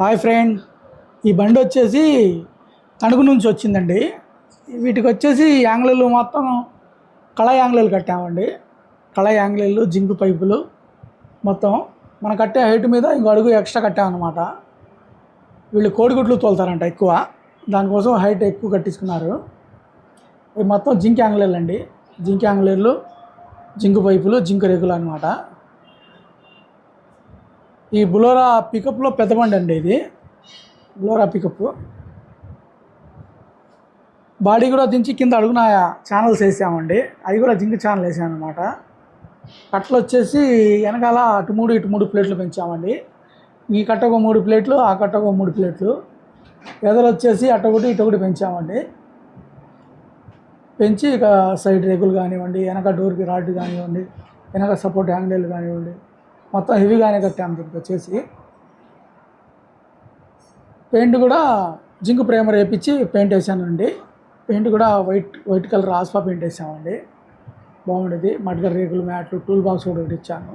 Hi friend. ఈ బండి వచ్చేసి తణుకు నుంచి వచ్చిందండి. వీటికి వచ్చేసి యాంగ్లీలు మొత్తం కళ యాంగ్లీలు కట్టామండి. కళ యాంగ్లీలు జింక్ పైపులు మొత్తం మనం కట్టే హైట్ మీద ఇంకో అడుగు ఎక్స్ట్రా కట్టామన్నమాట. వీళ్ళు కోడిగుడ్లు తోలుతారంట ఎక్కువ. దానికోసం హైట్ ఎక్కువ కట్టించుకున్నారు. ఇవి మొత్తం జింక్ యాంగ్లీలు అండి. జింక్ యాంగ్లీలు జింక్ పైపులు జింక్ రేకులు అనమాట ఈ బులోరా పికప్లో పెద్ద బండి అండి ఇది. బులోరా పికప్. బాడీ కూడా దించి కింద అడుగున ఛానల్స్ వేసామండి. అవి కూడా జింక్ ఛానల్ వేసాను అనమాట కట్టలు వచ్చేసి వెనకాల అటు మూడు ఇటు మూడు ప్లేట్లు పెంచామండి. ఈ కట్ట ఒక మూడు ప్లేట్లు ఆ కట్ట ఒక మూడు ప్లేట్లు. ఎదలు వచ్చేసి అటొకటి ఒకటి ఇటు ఒకటి పెంచామండి. పెంచి ఇక సైడ్ రేకులు కానివ్వండి వెనక డోర్కి రాడ్ కానివ్వండి వెనక సపోర్ట్ హ్యాండిల్ కానివ్వండి. మొత్తం హెవీగానే కట్టాము దీనికి వచ్చేసి పెయింట్ కూడా జింక్ ప్రేమర్ వేయించి పెయింట్ వేసానండి. పెయింట్ కూడా వైట్ వైట్ కలర్ ఆస్పా పెయింట్ వేసామండి. బాగుండేది. మడ్గర్ రేకులు మ్యాట్లు టూల్ బాక్స్ కూడా ఒకటి ఇచ్చాను.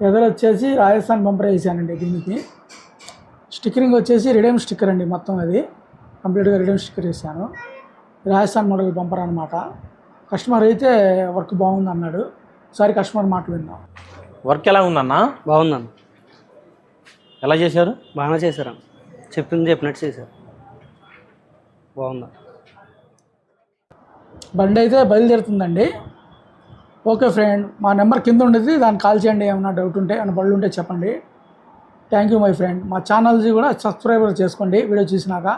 ఎదురు వచ్చేసి రాజస్థాన్ బంపర్ వేసానండి దీనికి. స్టిక్కరింగ్ వచ్చేసి రిడీమ్ స్టిక్కర్ అండి మొత్తం అది. కంప్లీట్గా రిడీమ్ స్టిక్కర్ వేసాను. రాజస్థాన్ మోడల్ బంపర్ అనమాట కస్టమర్ అయితే వర్క్ బాగుంది అన్నాడు ఒకసారి కస్టమర్ మాటలు విన్నాం వర్క్ ఎలా ఉందన్నా? బాగుందన్న. ఎలా చేశారు? బాగానే చేశారు చెప్పింది చెప్పినట్టు చేశారు. బాగుందా బండి అయితే బయలుదేరుతుందండి. ఓకే ఫ్రెండ్ మా నెంబర్ కింద ఉండేది దాన్ని కాల్ చేయండి ఏమైనా డౌట్ ఉంటే ఏమైనా బళ్ళు ఉంటే చెప్పండి. థ్యాంక్ యూ మై ఫ్రెండ్ మా ఛానల్స్ కూడా సబ్స్క్రైబర్ చేసుకోండి వీడియో చూసినాక.